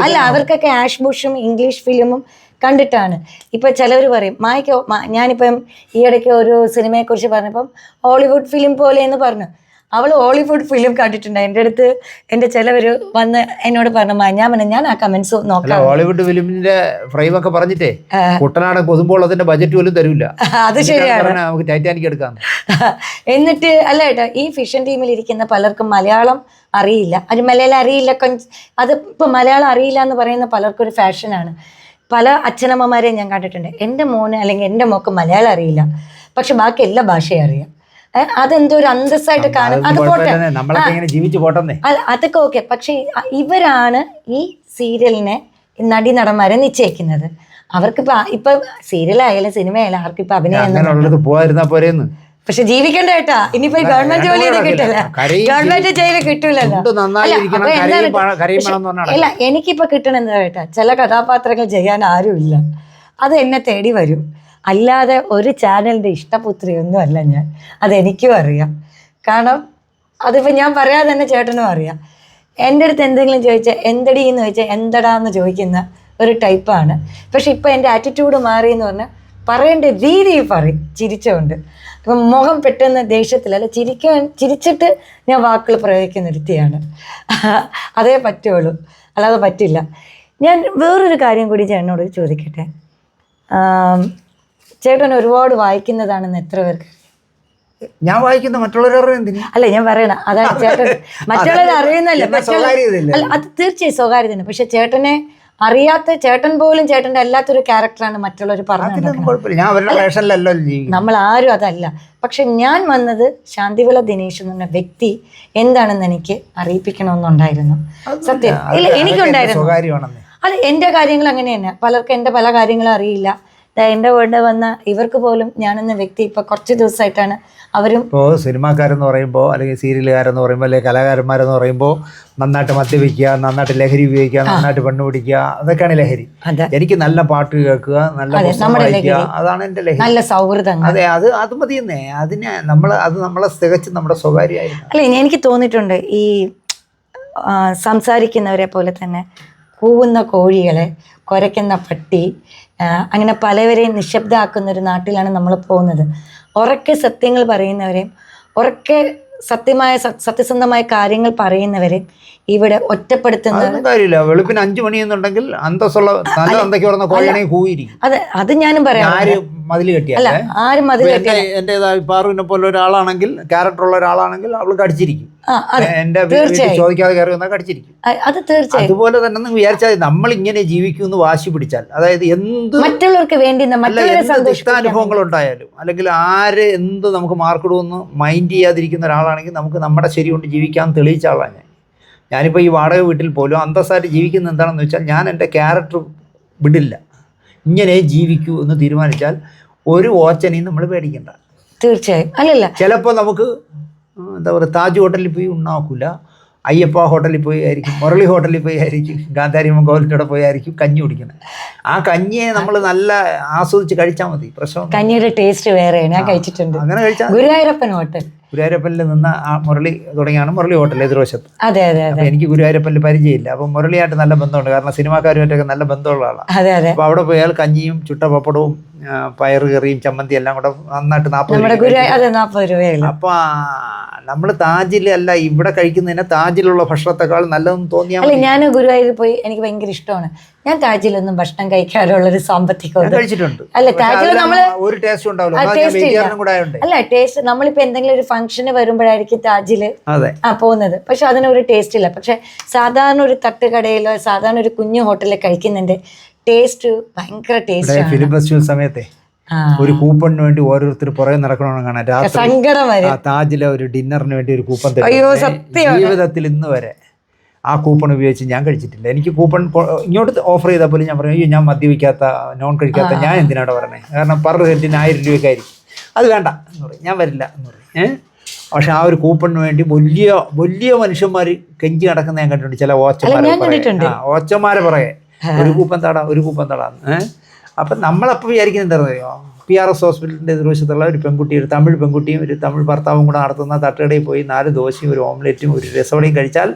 അല്ല അവർക്കൊക്കെ ആഷ് ബുഷും ഇംഗ്ലീഷ് ഫിലിമും കണ്ടിട്ടാണ്. ഇപ്പോൾ ചിലവർ പറയും മായ്ക്ക് ഞാനിപ്പം ഈ ഇടയ്ക്ക് ഒരു സിനിമയെക്കുറിച്ച് പറഞ്ഞപ്പം ഹോളിവുഡ് ഫിലിം പോലെ എന്ന് പറഞ്ഞു. അവൾ ഹോളിവുഡ് ഫിലിം കണ്ടിട്ടുണ്ട്. എന്റെ അടുത്ത് എന്റെ ചിലവർ വന്ന് എന്നോട് പറഞ്ഞു "മാ, ഞാൻ പറഞ്ഞു ഞാൻ ആ കമന്റ്സ് അല്ല നോക്കാം. ഹോളിവുഡ് ഫിലിമിന്റെ ഫ്രെയിം ഒക്കെ പറഞ്ഞിട്ടേ കുട്ടനാട് കൊതുമ്പോൾ അതിന്റെ ബജറ്റ് പോലും തരൂല. അത് ശരിയാണ്. നമുക്ക് ടൈറ്റാനിക് എടുക്കാം. എന്നിട്ട് അല്ല ഏട്ടാ ഈ ഫിഷൻ ടീമിൽ ഇരിക്കുന്ന പലർക്കും മലയാളം അറിയില്ല. അത് മലയാളം അറിയില്ല അത് ഇപ്പം മലയാളം അറിയില്ല എന്ന് പറയുന്ന പലർക്കും ഒരു ഫാഷനാണ് പല അച്ഛനമ്മമാരെയും ഞാൻ കണ്ടിട്ടുണ്ട്. എന്റെ മോന് അല്ലെങ്കിൽ എന്റെ മോക്ക് മലയാളം അറിയില്ല. പക്ഷെ ബാക്കി എല്ലാ ഭാഷയും അറിയാം. അതെന്തോ ഒരു അന്തസ്സായിട്ട് കാണും. അത് പോട്ടെ. ജീവിച്ചു പോട്ടെ അതൊക്കെ ഓക്കെ. പക്ഷെ ഇവരാണ് ഈ സീരിയലിനെ നടി നടന്മാരെ നിശ്ചയിക്കുന്നത്. അവർക്കിപ്പോ ഇപ്പൊ സീരിയലായാലും സിനിമയായാലും ആർക്കും ഇപ്പൊ അഭിനയം പോവാതിരുന്നാ പോരേന്ന്. പക്ഷെ ജീവിക്കണ്ട കേട്ടാ ഇനിയിപ്പോ ഗവൺമെന്റ് ജോലി ഒന്നും കിട്ടില്ല ഗവൺമെന്റ് ജോലി കിട്ടൂലല്ലോ. ഇല്ല എനിക്കിപ്പോ കിട്ടണെന്ന് കേട്ടാ ചില കഥാപാത്രങ്ങൾ ചെയ്യാൻ ആരുമില്ല. അത് എന്നെ തേടി വരും. അല്ലാതെ ഒരു ചാനലിന്റെ ഇഷ്ടപുത്രി ഒന്നും അല്ല ഞാൻ. അതെനിക്കും അറിയാം. കാരണം അതിപ്പോ ഞാൻ പറയാതെ തന്നെ ചേട്ടനും അറിയാം. എന്റെ അടുത്ത് എന്തെങ്കിലും ചോദിച്ചാൽ എന്തടി? എന്ന് ചോദിച്ചാൽ എന്തടാന്ന് ചോദിക്കുന്ന ഒരു ടൈപ്പാണ് പക്ഷെ ഇപ്പൊ എന്റെ ആറ്റിറ്റ്യൂഡ് മാറി എന്ന് പറഞ്ഞാൽ പറയേണ്ട രീതി പറയും. ചിരിച്ചുകൊണ്ട് അപ്പം മുഖം പെട്ടെന്ന് ദേഷ്യത്തിലല്ല ചിരിക്കാൻ ചിരിച്ചിട്ട് ഞാൻ വാക്കുകൾ പ്രയോഗിക്കുന്ന ഒരുത്തിയാണ്. അതേ പറ്റുള്ളൂ. അല്ലാതെ പറ്റില്ല. ഞാൻ വേറൊരു കാര്യം കൂടി ചേട്ടനോട് ചോദിക്കട്ടെ? ചേട്ടൻ ഒരുപാട് വായിക്കുന്നതാണെന്ന് എത്ര പേർക്ക്? ഞാൻ വായിക്കുന്ന മറ്റുള്ളവരുടെ എന്തിന്? അല്ല ഞാൻ പറയണ അതാണ് ചേട്ടൻ. മറ്റുള്ളവർ അറിയുന്നല്ല മറ്റുള്ള അല്ല അത് തീർച്ചയായും സ്വകാര്യതയാണ്. പക്ഷെ ചേട്ടനെ അറിയാത്ത ചേട്ടൻ പോലും ചേട്ടന്റെ അല്ലാത്തൊരു ക്യാരക്ടറാണ് മറ്റുള്ളവർ പറഞ്ഞത് നമ്മൾ ആരും അതല്ല. പക്ഷെ ഞാൻ വന്നത് ശാന്തിവിള ദിനേശ് എന്ന് പറഞ്ഞ വ്യക്തി എന്താണെന്ന് എനിക്ക് അറിയിപ്പിക്കണമെന്നുണ്ടായിരുന്നു. സത്യം. ഇല്ല എന്റെ എനിക്കുണ്ടായിരുന്നു. അല്ല അത് എന്റെ കാര്യങ്ങൾ അങ്ങനെ തന്നെ പലർക്കും എന്റെ പല കാര്യങ്ങളും അറിയില്ല. എന്റെ വീട് വന്ന ഇവർക്ക് പോലും ഞാനെന്ന വ്യക്തി ഇപ്പൊ കുറച്ച് ദിവസമായിട്ടാണ് അവരും ഇപ്പോൾ സിനിമാക്കാരെന്ന് പറയുമ്പോൾ അല്ലെങ്കിൽ സീരിയലുകാരെന്ന് പറയുമ്പോൾ അല്ലെങ്കിൽ കലാകാരന്മാരെന്ന് പറയുമ്പോൾ നന്നായിട്ട് മദ്യപിക്കുക നന്നായിട്ട് ലഹരി ഉപയോഗിക്കുക നന്നായിട്ട് പെണ്ണ് പിടിക്കുക അതൊക്കെയാണ് ലഹരി. അതെ. എനിക്ക് നല്ല പാട്ട് കേൾക്കുക നല്ല അതെ, പുസ്തകം നമ്മുടെ വായിക്കുക ലഹരി. അതാണ് എന്റെ ലഹരി. നല്ല സൗഹൃദങ്ങൾ. അതെ അത് അത് മതിയെന്നേ. അതിനെ നമ്മൾ അത് നമ്മളെ തികച്ചും നമ്മുടെ സ്വകാര്യമായിരുന്നു അല്ല ഇനി എനിക്ക് തോന്നിയിട്ടുണ്ട് ഈ ആ, സംസാരിക്കുന്നവരെ പോലെ തന്നെ കൂവുന്ന കോഴികളെ കുരയ്ക്കുന്ന പട്ടി അങ്ങനെ പലവരെയും നിശബ്ദമാക്കുന്ന ഒരു നാട്ടിലാണ് നമ്മൾ പോകുന്നത്. ഉറക്കെ സത്യങ്ങൾ പറയുന്നവരെയും ഉറക്കെ സത്യമായ സത്യസന്ധമായ കാര്യങ്ങൾ പറയുന്നവരെയും ഇവിടെ ഒറ്റപ്പെടുത്തുന്ന അതൊന്നും കാര്യമില്ല. വെളുപ്പിന് അഞ്ചു മണിയെന്നുണ്ടെങ്കിൽ അന്തസ്സുള്ള നല്ല അന്തയ്ക്ക് പറഞ്ഞ കോഴിയാണെങ്കിൽ കൂയിരിക്കും അത് അത് ഞാനും പറയാം ആരും മതിൽ അല്ല ആരും മതിൽ എന്റെ എന്റേതായ പാറുവിനെ പോലെ ഒരാളാണെങ്കിൽ ക്യാരക്ടർ ഉള്ള ഒരാളാണെങ്കിൽ അവൾ കടിച്ചിരിക്കും. എന്റെ ചോദിക്കാതെ കയറി വന്നാൽ കടിച്ചിരിക്കും. അത് തീർച്ചയായും. അതുപോലെ തന്നെ വിചാരിച്ചാൽ നമ്മൾ ഇങ്ങനെ ജീവിക്കുമെന്ന് വാശി പിടിച്ചാൽ. അതായത് എന്ത് മറ്റുള്ളവർക്ക് വേണ്ടി ഇഷ്ടാനുഭവങ്ങൾ ഉണ്ടായാലും അല്ലെങ്കിൽ ആര് എന്ത് നമുക്ക് മാർക്കിടുമെന്ന് മൈൻഡ് ചെയ്യാതിരിക്കുന്ന ഒരാളാണെങ്കിൽ നമുക്ക് നമ്മുടെ ശരി കൊണ്ട് ജീവിക്കാൻ തെളിയിച്ച ആളാണ് ഞാൻ. ഞാനിപ്പോൾ ഈ വാടക വീട്ടിൽ പോലും അന്തസ്സായിട്ട് ജീവിക്കുന്നത് എന്താണെന്ന് വെച്ചാൽ ഞാൻ എന്റെ ക്യാരക്ടർ വിടില്ല. ഇങ്ങനെ ജീവിക്കൂ എന്ന് തീരുമാനിച്ചാൽ ഒരു ഓച്ചനെയും നമ്മൾ പേടിക്കണ്ട. തീർച്ചയായും. അല്ലല്ല. ചിലപ്പോൾ നമുക്ക് എന്താ പറയുക താജ് ഹോട്ടലിൽ പോയി ഉണ്ണാക്കൂല. അയ്യപ്പ ഹോട്ടലിൽ പോയി ആയിരിക്കും മുരളി ഹോട്ടലിൽ പോയി ആയിരിക്കും ഗാന്ധാരി ഗോവിന്റെ പോയി ആയിരിക്കും കഞ്ഞി കുടിക്കുന്നത്. ആ കഞ്ഞിയെ നമ്മൾ നല്ല ആസ്വദിച്ച് കഴിച്ചാൽ മതി പ്രശ്നം കഞ്ഞിയുടെ ടേസ്റ്റ് വേറെയാണ്. ഞാൻ കഴിച്ചിട്ടുണ്ട്. അങ്ങനെ കഴിച്ചാൽ ഗുരുവായൂരപ്പൻ ഹോട്ടൽ. ഗുരുവായൂരപ്പനിൽ നിന്ന് ആ മുരളി തുടങ്ങിയാണ് മുരളി ഹോട്ടൽ എതിർവശത്ത്. അതെ അതെ അതെ. എനിക്ക് ഗുരുവായൂരപ്പനിൽ പരിചയമില്ല. അപ്പൊ മുരളിയായിട്ട് നല്ല ബന്ധമുണ്ട്. കാരണം സിനിമാക്കാരുമായിട്ടൊക്കെ നല്ല ബന്ധമുള്ള ആളാണ് അപ്പൊ അവിടെ പോയാൽ കഞ്ഞിയും ചുട്ട പപ്പടവും ആ, പയറ് കറിയും ചമ്മന്തി എല്ലാം കൂടെ നന്നായിട്ട് നാൽപ്പത് രൂപയുള്ളൂ അപ്പൊ നമ്മൾ താജിൽ അല്ല ഇവിടെ കഴിക്കുന്നതിന് താജിലുള്ള ഭക്ഷണത്തെക്കാൾ നല്ലതെന്ന് തോന്നിയാൽ ഞാൻ ഗുരുവായൂർ പോയി എനിക്ക് ഭയങ്കര ഇഷ്ടമാണ്. ഞാൻ താജിലൊന്നും ഭക്ഷണം കഴിക്കാറുള്ള ഒരു സാമ്പത്തിക കഴിച്ചിട്ടുണ്ട്. അല്ല താജിൽ അതിലൊന്നും ഒരു ടേസ്റ്റ് ഉണ്ടാവില്ല. അല്ല ടേസ്റ്റ് നമ്മളിപ്പോ എന്തെങ്കിലും ഒരു ഫംഗ്ഷന് വരുമ്പോഴായിരിക്കും താജിൽ പോകുന്നത്. പക്ഷെ അതിനൊരു ടേസ്റ്റ് ഇല്ല. പക്ഷെ സാധാരണ ഒരു തട്ടുകടയിലോ സാധാരണ ഒരു കുഞ്ഞു ഹോട്ടലിൽ കഴിക്കുന്നതിന്റെ ടേസ്റ്റ് ഭയങ്കര ടേസ്റ്റ് ഫിലിം ഫെസ്റ്റിവൽ സമയത്തെ ഒരു കൂപ്പണിന് വേണ്ടി ഓരോരുത്തർ പുറകെ നടക്കണമെന്ന് കാണാൻ രാത്രി താജിലെ ഒരു ഡിന്നറിന് വേണ്ടി ഒരു കൂപ്പൺ. ജീവിതത്തിൽ ഇന്ന് വരെ ആ കൂപ്പൺ ഉപയോഗിച്ച് ഞാൻ കഴിച്ചിട്ടില്ല. എനിക്ക് കൂപ്പൺ ഇങ്ങോട്ട് ഓഫർ ചെയ്താൽ പോലും ഞാൻ പറഞ്ഞു ഞാൻ മദ്യപിക്കാത്ത നോൺ കഴിക്കാത്ത ഞാൻ എന്തിനാണ് പറഞ്ഞത് കാരണം പെർ സെന്റിന് ആയിരം രൂപയ്ക്കായിരിക്കും അത് വേണ്ട എന്ന് പറയും. ഞാൻ വരില്ല എന്ന് പറയും. ഏഹ് പക്ഷെ ആ ഒരു കൂപ്പണിന് വേണ്ടി വലിയ വലിയ മനുഷ്യന്മാർ കെഞ്ചി നടക്കുന്ന ഞാൻ കണ്ടിട്ടുണ്ട്. ചില ഓച്ചമാരെ ഓച്ചമാരെ ഓച്ചന്മാരെ പറയേ ഒരു കൂപ്പൻ തടാം ഒരു കൂപ്പൻ തടാന്ന്. ഏഹ് അപ്പം നമ്മളപ്പോൾ വിചാരിക്കുന്നത് എന്താ പറയുക പി ആർ എസ് ഹോസ്പിറ്റലിന്റെ എതിർവശത്തുള്ള ഒരു പെൺകുട്ടി ഒരു തമിഴ് പെൺകുട്ടിയും ഒരു തമിഴ് ഭർത്താവും കൂടെ നടത്തുന്ന തട്ടുകടയിൽ പോയി നാല് ദോശയും ഒരു ഓംലെറ്റും ഒരു രസവടയും കഴിച്ചാൽ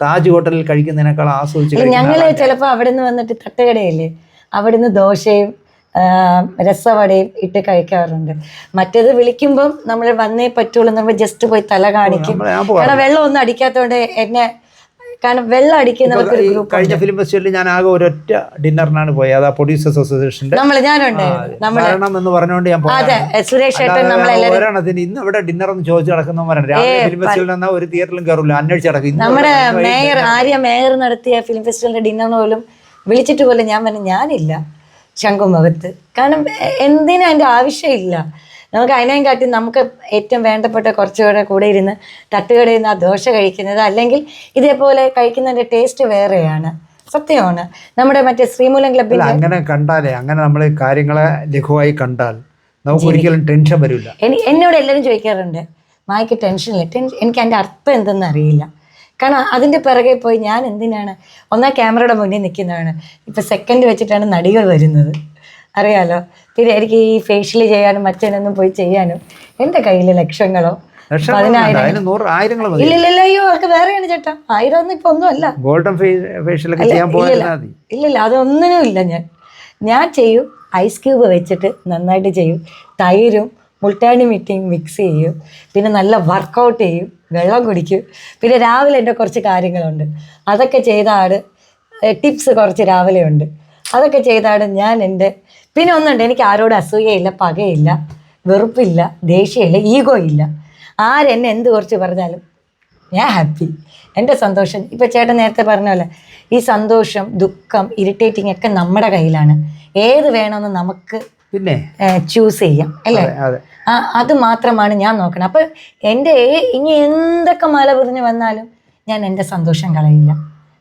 താജ് ഹോട്ടലിൽ കഴിക്കുന്നതിനേക്കാൾ ആസ്വദിച്ച് ഞങ്ങൾ ചിലപ്പോൾ. അവിടെ നിന്ന് വന്നിട്ട് തട്ടുകടയില്ലേ അവിടുന്ന് ദോശയും രസവടയും ഇട്ട് കഴിക്കാറുണ്ട്. മറ്റേത് വിളിക്കുമ്പം നമ്മൾ വന്നേ പറ്റുള്ളൂ നമ്മൾ ജസ്റ്റ് പോയി തല കാണിക്കും. കാരണം വെള്ളം ഒന്നും അടിക്കാത്തതുകൊണ്ട് എന്നെ കാരണം വെള്ളം അടിക്കുന്നവർക്ക് ഒരു ഗ്രൂപ്പ് കഴിഞ്ഞ ഫിലിം ഫെസ്റ്റിവലിൽ ഞാൻ ആകെ ഒരൊറ്റ ഡിന്നറിനാണ് പോയത് അത് ആ പ്രൊഡ്യൂസേഴ്സ് അസോസിയേഷന്റെ നമ്മൾ ഞാനുണ്ട് നമ്മൾ മരണം എന്ന് പറഞ്ഞുകൊണ്ട് ഞാൻ ഒരെണ്ണത്തിന് ഇന്ന് ഇവിടെ ഡിന്നർ എന്ന് ചോദിച്ചു നടക്കുന്നവരാണ് രാവിലെ ഫിലിം ഫെസ്റ്റിവലിൽ നിന്നാൽ ഒരു തിയേറ്ററിലും കയറില്ല അന്വേഷിച്ച് നടക്കും. നമ്മുടെ മേയർ ആര്യ മേയർ നടത്തിയ ഫിലിം ഫെസ്റ്റിവലിന്റെ ഡിന്നർ പോലും വിളിച്ചിട്ട് പോലും ഞാൻ പറഞ്ഞു ഞാനില്ല ശംഖുമുഖത്ത്. കാരണം എന്തിനാ അതിന്റെ ആവശ്യമില്ല. നമുക്ക് അതിനെയും കാട്ടി നമുക്ക് ഏറ്റവും വേണ്ടപ്പെട്ട കുറച്ചുകൂടെ കൂടെ ഇരുന്ന് തട്ടുകടയിൽ നിന്ന് ആ ദോശ കഴിക്കുന്നത് അല്ലെങ്കിൽ ഇതേപോലെ കഴിക്കുന്നതിന്റെ ടേസ്റ്റ് വേറെയാണ്. സത്യമാണ്. നമ്മുടെ മറ്റേ ശ്രീമൂലം ക്ലബ്ബിൽ അങ്ങനെ കണ്ടാലേ അങ്ങനെ നമ്മൾ കാര്യങ്ങളെ ലഘുവായി കണ്ടാൽ നമുക്ക് ഒരിക്കലും ടെൻഷൻ വരില്ല. എനി എന്നോട് എല്ലാവരും ചോദിക്കാറുണ്ട് മായ്ക്ക് ടെൻഷനില്ല ടെൻഷൻ എനിക്ക് അതിന്റെ അർത്ഥം എന്തെന്ന് അറിയില്ല. കാരണം അതിന്റെ പിറകെ പോയി ഞാൻ എന്തിനാണ്? ഒന്നാ ക്യാമറയുടെ മുന്നിൽ നിൽക്കുന്നതാണ്. ഇപ്പം സെക്കൻഡ് വെച്ചിട്ടാണ് നടികൾ വരുന്നത്. അറിയാലോ? പിന്നെ എനിക്ക് ഈ ഫേഷ്യൽ ചെയ്യാനും മറ്റേനൊന്നും പോയി ചെയ്യാനും എന്റെ കയ്യിൽ ലക്ഷങ്ങളോ? ഇല്ലില്ല അയ്യോ അതൊക്കെ വേറെയാണ് ചേട്ടാ. ആയിരം ഒന്നും ഇപ്പൊ ഒന്നുമല്ല ഗോൾഡൻ ഫേഷ്യലൊക്കെ ചെയ്യാൻ പോയിരുന്നാൽ മതി ഇല്ലില്ല അതൊന്നിനും ഇല്ല ഞാൻ. ഞാൻ ചെയ്യും ഐസ് ക്യൂബ് വെച്ചിട്ട് നന്നായിട്ട് ചെയ്യും. തൈരും മുൾട്ടാണി മീറ്റിംഗ് മിക്സ് ചെയ്യും. പിന്നെ നല്ല വർക്കൗട്ട് ചെയ്യും വെള്ളം കുടിക്കും. പിന്നെ രാവിലെ എന്റെ കുറച്ച് കാര്യങ്ങളുണ്ട്. അതൊക്കെ ചെയ്ത ആട് ടിപ്സ് കുറച്ച് രാവിലെ ഉണ്ട് അതൊക്കെ ചെയ്താണ് ഞാൻ എന്റെ പിന്നെ ഒന്നുണ്ട് എനിക്ക് ആരോട് അസൂയയില്ല പകയില്ല വെറുപ്പില്ല ദേഷ്യമില്ല ഈഗോ ഇല്ല ആരെന്നെ എന്ത് കുറച്ച് പറഞ്ഞാലും ഞാൻ ഹാപ്പി എന്റെ സന്തോഷം ഇപ്പം ചേട്ടൻ നേരത്തെ പറഞ്ഞ പോലെ ഈ സന്തോഷം ദുഃഖം ഇറിറ്റേറ്റിംഗ് ഒക്കെ നമ്മുടെ കയ്യിലാണ്. ഏത് വേണമെന്ന് നമുക്ക് പിന്നെ? ചൂസ് ചെയ്യാം അല്ലേ? അതെ, അതെ. ആ അത് മാത്രമാണ് ഞാൻ നോക്കണം അപ്പം എന്റെ ഇനി എന്തൊക്കെ മല പുറിഞ്ഞ് വന്നാലും ഞാൻ എന്റെ സന്തോഷം കളയില്ല.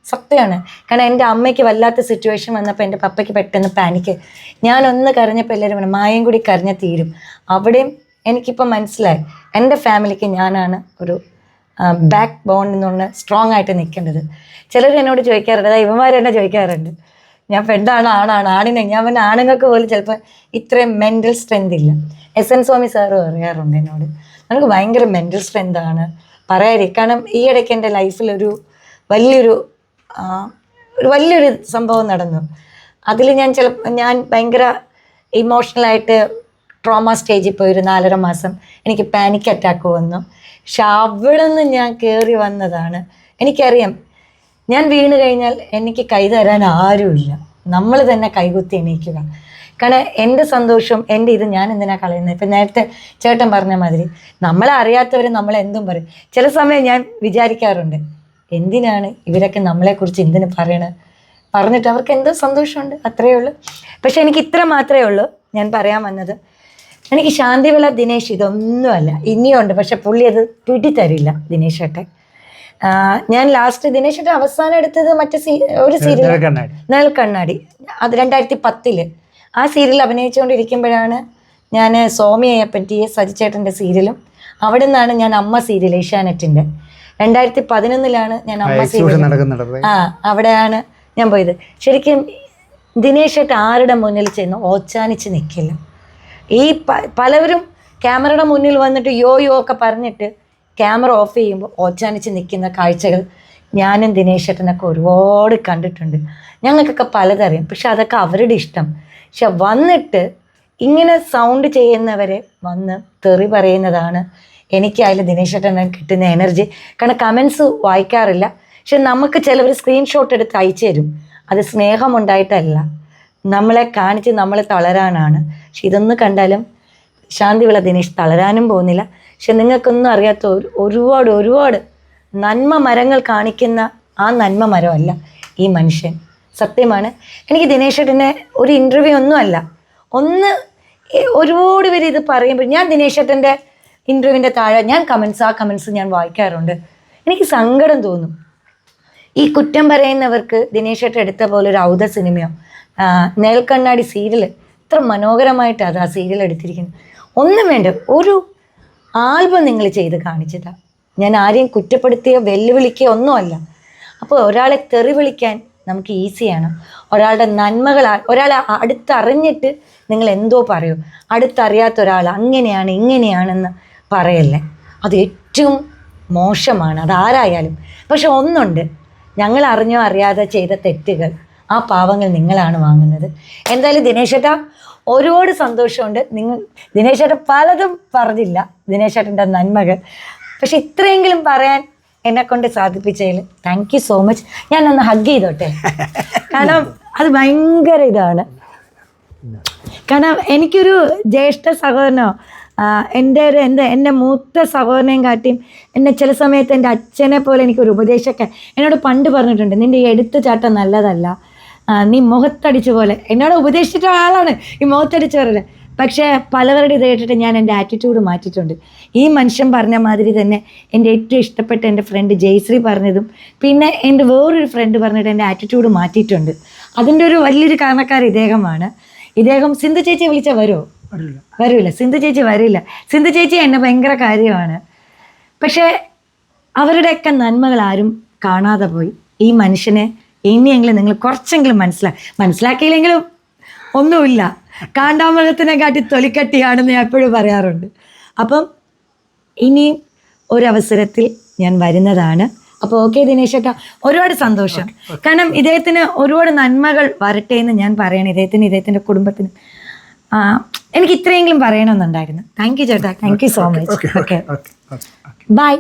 സത്യമാണ്. കാരണം എന്റെ അമ്മയ്ക്ക് വല്ലാത്ത സിറ്റുവേഷൻ വന്നപ്പോൾ എന്റെ പപ്പയ്ക്ക് പെട്ടെന്ന് പാനിക്ക് ഞാനൊന്ന് കരഞ്ഞപ്പോൾ എല്ലാവരും പറഞ്ഞു മായം കൂടി കരഞ്ഞ തീരും. അവിടെയും എനിക്കിപ്പോൾ മനസ്സിലായി. എന്റെ ഫാമിലിക്ക് ഞാനാണ് ഒരു ബാക്ക് ബോൺ എന്നുള്ള സ്ട്രോങ് ആയിട്ട് നിൽക്കേണ്ടത്. ചിലർ എന്നോട് ചോദിക്കാറുണ്ട് അതായത് ഇവന്മാർ എന്നെ ചോദിക്കാറുണ്ട്. ഞാൻ പെണ്ണാണ് ആണാണ്? ആണിനെ ഞാൻ പിന്നെ ആണുങ്ങൾക്ക് പോലും ചിലപ്പോൾ ഇത്രയും മെന്റൽ സ്ട്രെങ്ത് ഇല്ല. എസ് എൻ സ്വാമി സാറ് പറയാറുണ്ട് എന്നോട്. നമുക്ക് ഭയങ്കര മെന്റൽ സ്ട്രെങ്ത് ആണ്. പറയാതി കാരണം ഈ ഇടയ്ക്ക് എന്റെ ലൈഫിലൊരു വലിയൊരു ഒരു വലിയൊരു സംഭവം നടന്നു. അതിൽ ഞാൻ ചില ഞാൻ ഭയങ്കര ഇമോഷണലായിട്ട് ട്രോമ സ്റ്റേജിൽ പോയി ഒരു നാലര മാസം. എനിക്ക് പാനിക് അറ്റാക്ക് വന്നു. പക്ഷെ അവിടെ നിന്ന് ഞാൻ കയറി വന്നതാണ്. എനിക്കറിയാം ഞാൻ വീണ് കഴിഞ്ഞാൽ എനിക്ക് കൈ തരാൻ ആരുമില്ല. നമ്മൾ തന്നെ കൈകുത്തി എണീക്കുക. കാരണം എന്റെ സന്തോഷം എന്റെ ഇത് ഞാൻ എന്തിനാ കളയുന്നത്? ഇപ്പം നേരത്തെ ചേട്ടൻ പറഞ്ഞ മാതിരി നമ്മളെ അറിയാത്തവർ നമ്മൾ എന്തും പറയും. ചില സമയം ഞാൻ വിചാരിക്കാറുണ്ട് എന്തിനാണ് ഇവരൊക്കെ നമ്മളെക്കുറിച്ച് എന്തിനു പറയണത് പറഞ്ഞിട്ട് അവർക്ക് എന്തോ സന്തോഷമുണ്ട് അത്രയേ ഉള്ളൂ. പക്ഷെ എനിക്ക് ഇത്ര മാത്രമേ ഉള്ളൂ ഞാൻ പറയാൻ വന്നത്. എനിക്ക് ശാന്തിവിള ദിനേശ് ഇതൊന്നുമല്ല ഇനിയുണ്ട്. പക്ഷെ പുള്ളി അത് പിടിത്തരില്ല ദിനേശ് ഏട്ടൻ. ആ, ഞാൻ ലാസ്റ്റ് ദിനേശ് ഏട്ടൻ അവസാനം എടുത്തത് മറ്റേ സീ ഒരു സീരിയൽ. നിഴൽ കണ്ണാടി. അത് രണ്ടായിരത്തി പത്തിൽ ആ സീരിയൽ അഭിനയിച്ചുകൊണ്ടിരിക്കുമ്പോഴാണ് ഞാൻ സോമിയയ്യപ്പൻ പറ്റിയ സജിച്ചേട്ടന്റെ സീരിയലും അവിടെ നിന്നാണ് ഞാൻ അമ്മ സീരിയൽ ഏഷ്യാനെറ്റിന്റെ. രണ്ടായിരത്തി പതിനൊന്നിലാണ് ഞാൻ അമ്മ സീരിയൽ ആ അവിടെയാണ് ഞാൻ പോയത്. ശരിക്കും ദിനേശ് ഏട്ടൻ ആരുടെ മുന്നിൽ ചെന്ന് ഓച്ചാനിച്ച് നിൽക്കില്ല ഈ പലവരും ക്യാമറയുടെ മുന്നിൽ വന്നിട്ട് യോ യോ ഒക്കെ പറഞ്ഞിട്ട് ക്യാമറ ഓഫ് ചെയ്യുമ്പോൾ ഓച്ചാനിച്ച് നിൽക്കുന്ന കാഴ്ചകൾ ഞാനും ദിനേശ് ഏട്ടനൊക്കെ ഒരുപാട് കണ്ടിട്ടുണ്ട്. ഞങ്ങൾക്കൊക്കെ പലതറിയാം പക്ഷെ അതൊക്കെ അവരുടെ ഇഷ്ടം. പക്ഷെ വന്നിട്ട് ഇങ്ങനെ സൗണ്ട് ചെയ്യുന്നവരെ വന്ന് തെറി പറയുന്നതാണ് എനിക്ക് അതിൽ ദിനേശ് ഏട്ടന് കിട്ടുന്ന എനർജി കാരണം കമൻസ് വായിക്കാറില്ല. പക്ഷെ നമുക്ക് ചിലവർ സ്ക്രീൻഷോട്ട് എടുത്ത് അയച്ചു തരും. അത് സ്നേഹമുണ്ടായിട്ടല്ല. നമ്മളെ കാണിച്ച് നമ്മളെ തളരാനാണ്. പക്ഷെ ഇതൊന്ന് കണ്ടാലും ശാന്തിവിള ദിനേശ് തളരാനും പോകുന്നില്ല. പക്ഷെ നിങ്ങൾക്കൊന്നും അറിയാത്ത ഒരുപാട് ഒരുപാട് നന്മ മരങ്ങൾ കാണിക്കുന്ന ആ നന്മ മരമല്ല ഈ മനുഷ്യൻ. സത്യമാണ്. എനിക്ക് ദിനേശേട്ടനെ ഒരു ഇന്റർവ്യൂ ഒന്നുമല്ല ഒന്ന് ഒരുപാട് പേര് ഇത് പറയുമ്പോൾ ഞാൻ ദിനേശേട്ടന്റെ ഇന്റർവ്യൂവിന്റെ താഴെ ഞാൻ കമൻസ് ആ കമൻസ് ഞാൻ വായിക്കാറുണ്ട്. എനിക്ക് സങ്കടം തോന്നും. ഈ കുറ്റം പറയുന്നവർക്ക് ദിനേശ് ഏട്ട എടുത്ത പോലെ ഒരു ഔദ സിനിമയോ നേൽക്കണ്ണാടി സീരിയൽ ഇത്ര മനോഹരമായിട്ട് അത് ആ സീരിയൽ എടുത്തിരിക്കുന്നത്. ഒന്നും വേണ്ട ഒരു ആൽബം നിങ്ങൾ ചെയ്ത് കാണിച്ചതാ. ഞാൻ ആരെയും കുറ്റപ്പെടുത്തിയോ വെല്ലുവിളിക്കുകയോ ഒന്നുമല്ല. അപ്പോൾ ഒരാളെ തെറി വിളിക്കാൻ നമുക്ക് ഈസിയാണ് ഒരാളുടെ നന്മകൾ ഒരാളെ അടുത്തറിഞ്ഞിട്ട് നിങ്ങൾ എന്തോ പറയൂ. അടുത്തറിയാത്ത ഒരാൾ അങ്ങനെയാണ് ഇങ്ങനെയാണെന്ന് പറയല്ലേ? അത് ഏറ്റവും മോശമാണ്. അതാരായാലും പക്ഷെ ഒന്നുണ്ട്. ഞങ്ങൾ അറിഞ്ഞോ അറിയാതെ ചെയ്ത തെറ്റുകൾ ആ പാവങ്ങൾ നിങ്ങളാണ് വാങ്ങുന്നത്. എന്തായാലും ദിനേശേട്ട ഒരുപാട് സന്തോഷമുണ്ട്. നിങ്ങൾ ദിനേശേട്ടൻ പലതും പറഞ്ഞില്ല. ദിനേശേട്ടന്റെ നന്മകൾ. പക്ഷെ ഇത്രയെങ്കിലും പറയാൻ എന്നെ കൊണ്ട് സാധിപ്പിച്ചതിൽ താങ്ക് യു സോ മച്ച് ഞാൻ ഒന്ന് ഹഗ് ചെയ്തോട്ടെ? കാരണം അത് ഭയങ്കര ഇതാണ്. കാരണം എനിക്കൊരു ജ്യേഷ്ഠ സഹോദരനോ എന്റെ ഒരു എന്റെ എന്റെ മൂത്ത സഹോദരനെയും കാട്ടിയും എന്നെ ചില സമയത്ത് എന്റെ അച്ഛനെ പോലെ എനിക്കൊരു ഉപദേശമൊക്കെ എന്നോട് പണ്ട് പറഞ്ഞിട്ടുണ്ട് നിന്റെ ഈ എടുത്തുചാട്ടം നല്ലതല്ല. നീ മുഖത്തടിച്ച പോലെ. എന്നോട് ഉപദേശിച്ചിട്ട ആളാണ് ഈ മുഖത്തടിച്ച് പക്ഷേ പലവരുടെ ഇത് കേട്ടിട്ട് ഞാൻ എന്റെ ആറ്റിറ്റ്യൂഡ് മാറ്റിയിട്ടുണ്ട്. ഈ മനുഷ്യൻ പറഞ്ഞ മാതിരി തന്നെ എന്റെ ഏറ്റവും ഇഷ്ടപ്പെട്ട എന്റെ ഫ്രണ്ട് ജയശ്രീ പറഞ്ഞതും പിന്നെ എന്റെ വേറൊരു ഫ്രണ്ട് പറഞ്ഞിട്ട് എന്റെ ആറ്റിറ്റ്യൂഡ് മാറ്റിയിട്ടുണ്ട്. അതിന്റെ ഒരു വലിയൊരു കാരണക്കാർ ഇദ്ദേഹമാണ്. ഇദ്ദേഹം സിന്ധു ചേച്ചി വിളിച്ചാൽ വരുമോ വരില്ല. സിന്ധു ചേച്ചി വരില്ല. സിന്ധു ചേച്ചി എന്നെ ഭയങ്കര കാര്യമാണ്. പക്ഷേ അവരുടെയൊക്കെ നന്മകൾ ആരും കാണാതെ പോയി. ഈ മനുഷ്യനെ ഇനിയെങ്കിലും നിങ്ങൾ കുറച്ചെങ്കിലും മനസ്സിലാ മനസ്സിലാക്കിയില്ലെങ്കിലും ഒന്നുമില്ല. കാണ്ടാമൃഗത്തിനെ കാട്ടി തൊലിക്കട്ടിയാണെന്ന് ഞാൻ എപ്പോഴും പറയാറുണ്ട്. അപ്പം ഇനി ഒരവസരത്തിൽ ഞാൻ വരുന്നതാണ്. അപ്പോൾ ഓക്കെ ദിനേശ് ചേട്ടാ ഒരുപാട് സന്തോഷം. കാരണം ഇദ്ദേഹത്തിന് ഒരുപാട് നന്മകൾ വരട്ടെ എന്ന് ഞാൻ പറയണം. ഇദ്ദേഹത്തിന് ഇദ്ദേഹത്തിന്റെ കുടുംബത്തിന്. ആ, എനിക്ക് ഇത്രയെങ്കിലും പറയണമെന്നുണ്ടായിരുന്നു. താങ്ക് യു ചേട്ടാ. Thank you so much okay bye